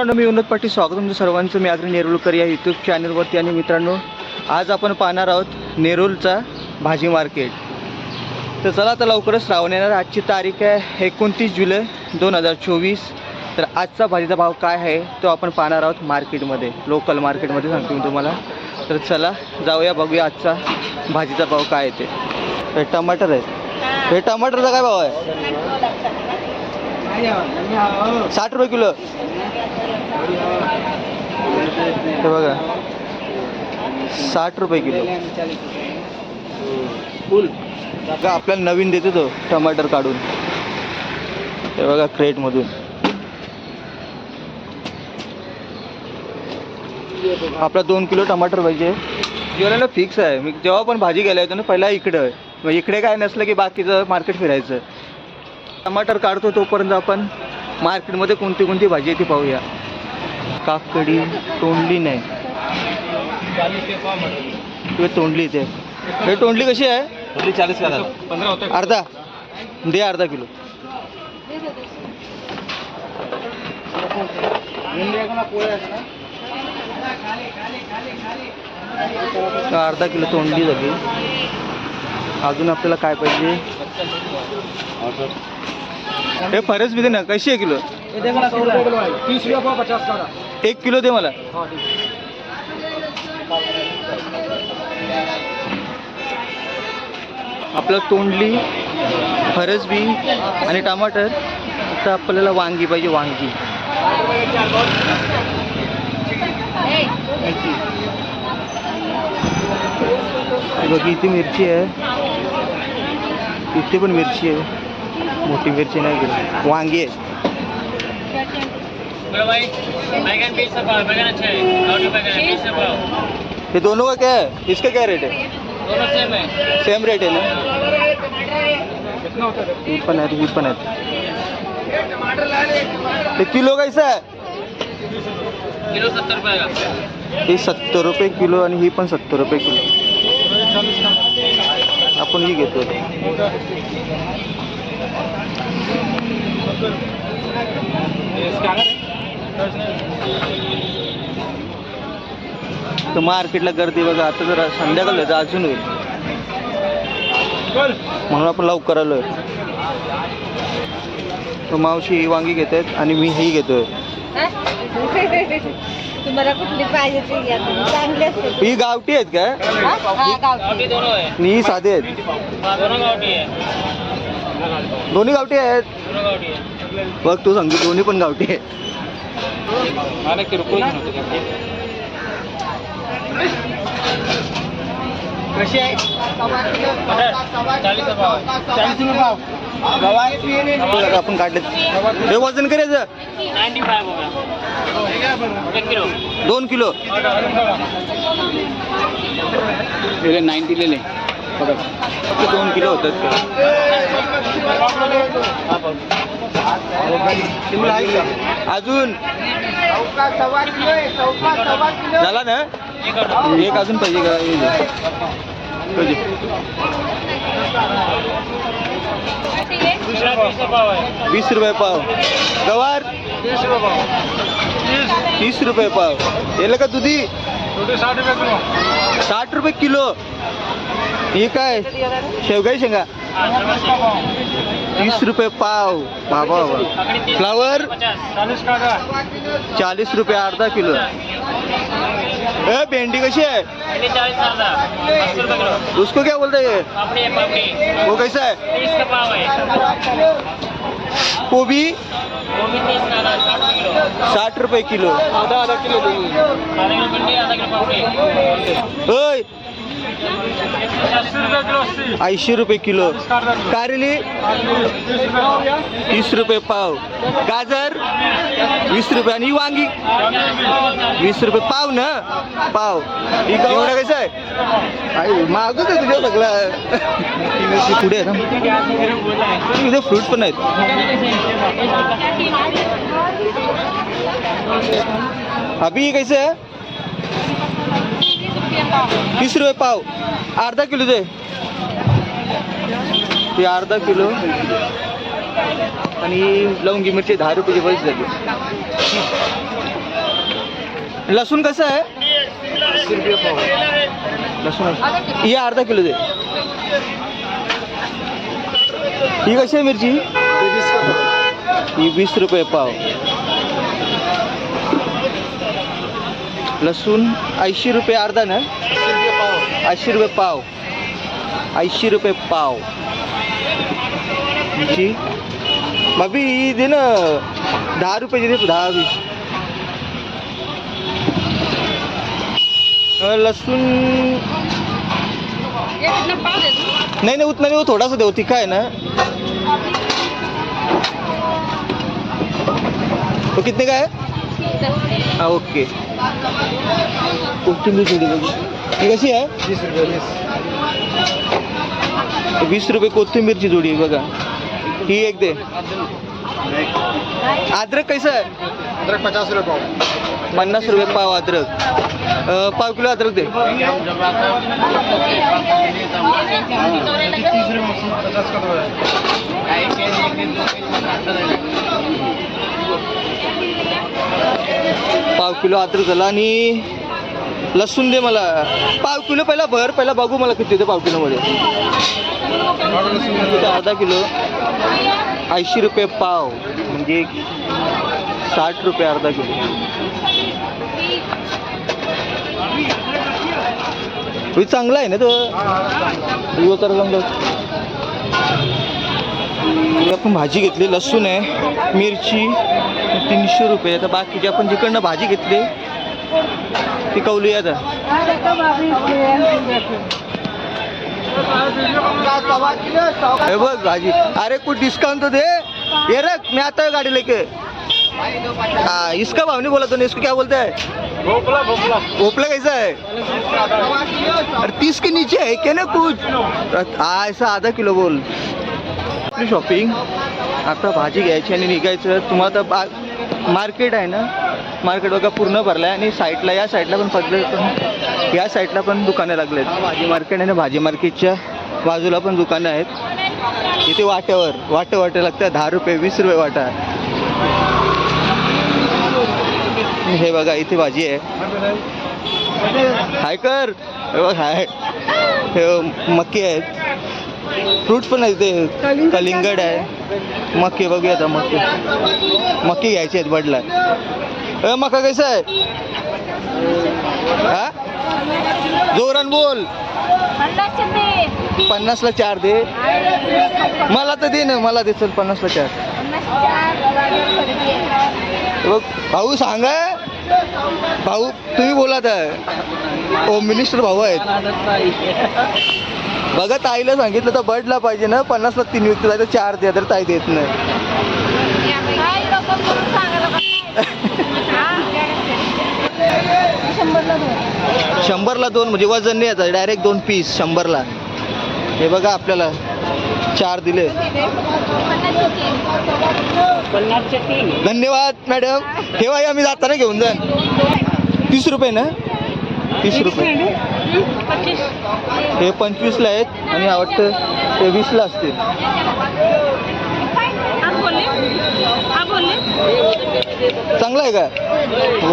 मित्रांनो मी विनोद पाटील स्वागत तुमचं सर्वांचं. मी आग्रह नेरुळकर या यूट्यूब चॅनलवरती आणि मित्रांनो आज आपण पाहणार आहोत नेरूलचा भाजी मार्केट तर चला आता लवकरच श्रावण येणार. आजची तारीख आहे एकोणतीस जुलै दोन हजार चोवीस. तर आजचा भाजीचा भाव काय आहे तो आपण पाहणार आहोत मार्केटमध्ये लोकल मार्केटमध्ये सांगतो मी तुम्हाला. तर चला जाऊया बघूया आजचा भाजीचा भाव काय आहे ते. हे टमाटर आहे हे टमाटरचा काय भाव आहे? साठ रुपये किलो. हे बघा. साठ रुपये किलो. का आपल्याला नवीन देतो तो टमाटर काढून. हे बघा क्रेटमधून. आपला दोन किलो टमाटर पाहिजे. जेवणाला फिक्स आहे. मी जेव्हा पण भाजी घ्यायला येतो ना पहिला इकडं. मग इकडे काय नसलं की बाकीचं मार्केट फिरायचं. टमाटर काढतो तोपर्यंत आपण. मार्केटमध्ये कोणती कोणती भाजी आहे ती पाहूया. काकडी तोंडली नाही. तोंडली ते. हे तोंडली कशी आहे? चाळीस का पंधरा होते अर्धा. दे अर्धा किलो. तर अर्धा किलो तोंडली झाली. अजून आपल्याला काय पाहिजे? हे फरस बी दे ना कशी आहे किलो? तीस रुपया पाव पचास का एक किलो दे मला. हाँ ठीक आपलं तोंडली फरसबी आणि टमाटर आता आपल्याला वांगी पाहिजे वांगी. बघ इथे मिरची आहे. इथे पण मिरची आहे. मोठी मिरची नाही गेली वांगी आहे अच्छा है। है ये दोनों का क्या है? इसका क्या रेट है? दोनों सेम है। सेम रेट है ना? कितना होता है ही पण ही पण किलो कैसा आहे किलो सत्तर रुपये का। ही सत्तर रुपये किलो आणि ही पण सत्तर रुपये किलो। आपण ही। घेतो तर मार्केटला गर्दी बघा आता जरा संध्याकाळ तर अजून. होईल म्हणून आपण लवकर आलोय. तर मावशी ही वांगी घेत आहेत आणि मी ही घेतोय. तुम्हाला कुठली पाहिजे ते घ्या तुम्ही. चांगले असते ही गावठी आहेत काय? हा? हा, गावठी. साधे आहेत. हाँ है दोन्ही गावठी आहेत. बघ तू सांगतो दोन्ही पण गावठी आहेत. कशी आहे? आपण काढले हे वजन करायचं दोन किलो. नाईन्टी ले ले फक्त दोन किलो होतात. अजून? झाला ना? एक अजून पाहिजे का? वीस रुपये पाव. गवार? तीस रुपये पाव. येलं का दुधी? साठ रुपये किलो साठ रुपये किलो. हे काय? शेवगाई शेंगा? तीस रुपये पाव. बाबा बाबा. फ्लावर? चालीस रुपये अर्धा किलो. ए भेंडी कशी है किलो उसको क्या बोलते हैं वो कैसा है? तीस का पाव है गोभी वो भी तीस का आधा साठ रुपये किलो। आधा आधा किलो ओय अस्सी रुपये किलो अस्सी ऐंशी रुपये किलो. कारली? तीस रुपये पाव. गाजर? वीस रुपये. आणि वांगी? वीस रुपये पाव ना? पाव. ही एवढं कसं आहे? आई मागच आहे तुझ्या सगळं. पुढे आहे ना? इथे फ्रूट पण आहेत. अभी कैसे है तीस रुपये पाव. अर्धा किलो दे. ते अर्धा किलो. आणि लवंगी मिरची दहा रुपयाची पैसे झाली. लसूण कसं आहे? लसूण. ही अर्धा किलो दे. ही कशी आहे मिरची? ही वीस रुपये पाव. लसूण ऐंशी रुपये अर्धा ना? ऐंशी रुपये पाव. ऐंशी रुपये पाव. जी. बाबी ही दे ना. दहा रुपयाची दे दहा वीस. लसूण नाही नाही उतना देऊ थोडासा देऊ ती काय ना? तो कितने का है हाँ ओके कोथिंबीर थोडी बघू ही कशी आहे वीस रुपये वीस वीस रुपये कोथिंबीरची जोडी आहे बघा ही एक दे अद्रक कैसा आहे अदरक पचास रुपये पाव पन्नास रुपये पाव अद्रक पाव किलो अद्रक दे तीस रुपये पचास का दो है पाव किलो अद्रक झाला आणि लसूण दे मला. पाव किलो पहिला भर पहिला बघू मला किती ते पाव किलोमध्ये. अर्धा किलो. ऐंशी रुपये पाव. म्हणजे साठ रुपये अर्धा किलो. चांगला आहे ना तो? विवो तर चांगला. आपण भाजी घेतली लसूण आहे मिरची तीनशे रुपये. आता बाकीची आपण जिकडनं भाजी घेतली ती कवली आता. हे बघ भाजी. अरे कुछ डिस्काउंट तो दे ये रख मैं आता गाड़ी लेके हाँ इसका भाव नहीं बोला तूने इसको क्या बोलते हैं? भोपला भोपला भोपला कैसा है? अरे तीस के नीचे है क्या ना कुछ? ऐसा आधा किलो बोल. आपली शॉपिंग आता भाजी घ्यायची आणि निघायचं. तुम्हाला तर बा मार्केट आहे ना? मार्केट बघा पूर्ण भरलं आहे आणि साईडला या साईडला पण पडलं पण या साईडला पण दुकानं लागले आहेत भाजी मार्केट आहे ना? भाजी मार्केटच्या बाजूला पण दुकानं आहेत. इथे वाट्यावर वाटं वाटं लागतं. दहा रुपये वीस रुपये वाटा. हे बघा इथे भाजी आहे. हाय कर हाय. हे मक्की आहेत. फ्रूट्स पण आहेत ते कलिंगड आहे. मक्के बघूया आता मक्के. मक्के घ्यायचे आहेत बडला ए मका कसं आहे? हा? जोरान बोल. पन्नासला चार दे. मला तर दे ना मला दे चल पन्नासला चार. हे बघ भाऊ सांगा. भाऊ तुम्ही बोला तर होम मिनिस्टर भाऊ आहेत. बघा ताईला सांगितलं तर बडला पाहिजे ना. पन्नासला तीन व्यक्ती जायचं चार द्या तर ताई देत नाही. शंभरला दोन म्हणजे वजन नाही येतात डायरेक्ट दोन पीस शंभरला. हे बघा आपल्याला. चार दिले. धन्यवाद मॅडम. ठेवा आम्ही जाताना घेऊन जा. तीस रुपये ना? तीस रुपये. हे पंचवीसला आहेत आणि आवडतं ते वीसला असतील. चांगलं आहे का?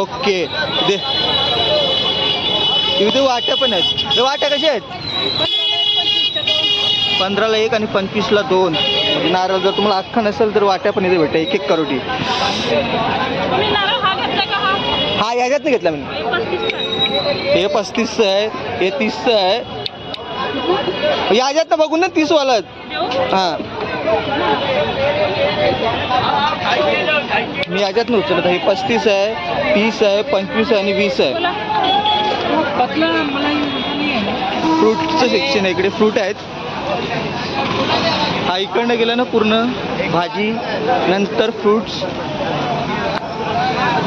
ओके. दे. इथे वाट्या पण आहेत. ते वाट्या कशा आहेत? पंधराला एक आणि पंचवीसला दोन. नारळ जर तुम्हाला अख्खा नसेल तर वाट्या पण इथे भेटा एक एक करोटी. हा याच्यात नाही घेतला मी. हे पस्तीसचं आहे हे तीसचं आहे. याच्यात ना बघून ना तीसवाला हां. मी याच्यात नाही उचलत हे पस्तीस आहे तीस आहे पंचवीस आहे आणि वीस आहे. फ्रूटचं सेक्शन आहे इकडे. फ्रूट आहेत. हा इकडनं गेलं ना पूर्ण भाजी नंतर फ्रूट्स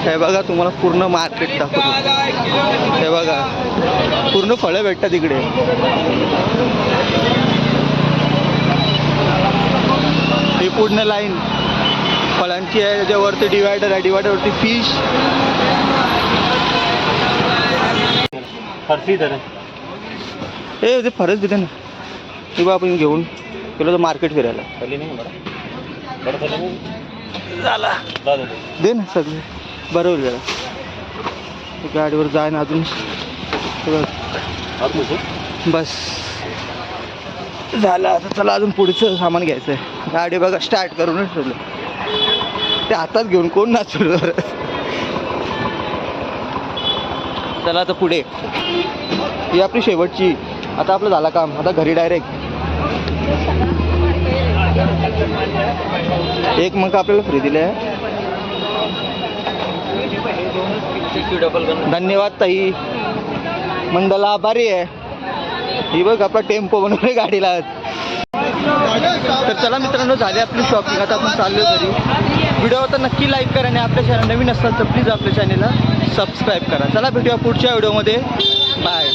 हे बघा तुम्हाला पूर्ण मार्केट दाखवतो. हे बघा पूर्ण फळं भेटतात इकडे. ही पूर्ण लाईन. फळांची आहे त्याच्यावरती डिवायडर आहे डिवायडरवरती फिश है ए ते फरच देते ना. ते बा आपण घेऊन गेलो तर मार्केट फिरायला. झाला. दे ना सगळे. बरोबर जरा. गाडीवर जाईन अजून हे बघ. बस. झालं आता चला अजून पुढचं सामान घ्यायचं आहे गाडी बघा स्टार्ट करूनच ठेवलं. ते हातात घेऊन कोण नाचवलं बरं? चला आता पुढे. ही आपली शेवटची. आता आपलं झालं काम. आता घरी डायरेक्ट एक मग आपल्याला फ्री दिले आहे धन्यवाद ताई. मंडला आभारी आहे. ही बघ आपला टेम्पो बनवले गाडीला तर चला मित्रांनो झाली आपली शॉपिंग आता आपण चाललो घरी. व्हिडिओ तर नक्की लाईक करा आणि आपल्या चॅनल नवीन असतात तर प्लीज आपल्या चॅनलला सबस्क्राईब करा. चला भेटूया पुढच्या व्हिडिओमध्ये. बाय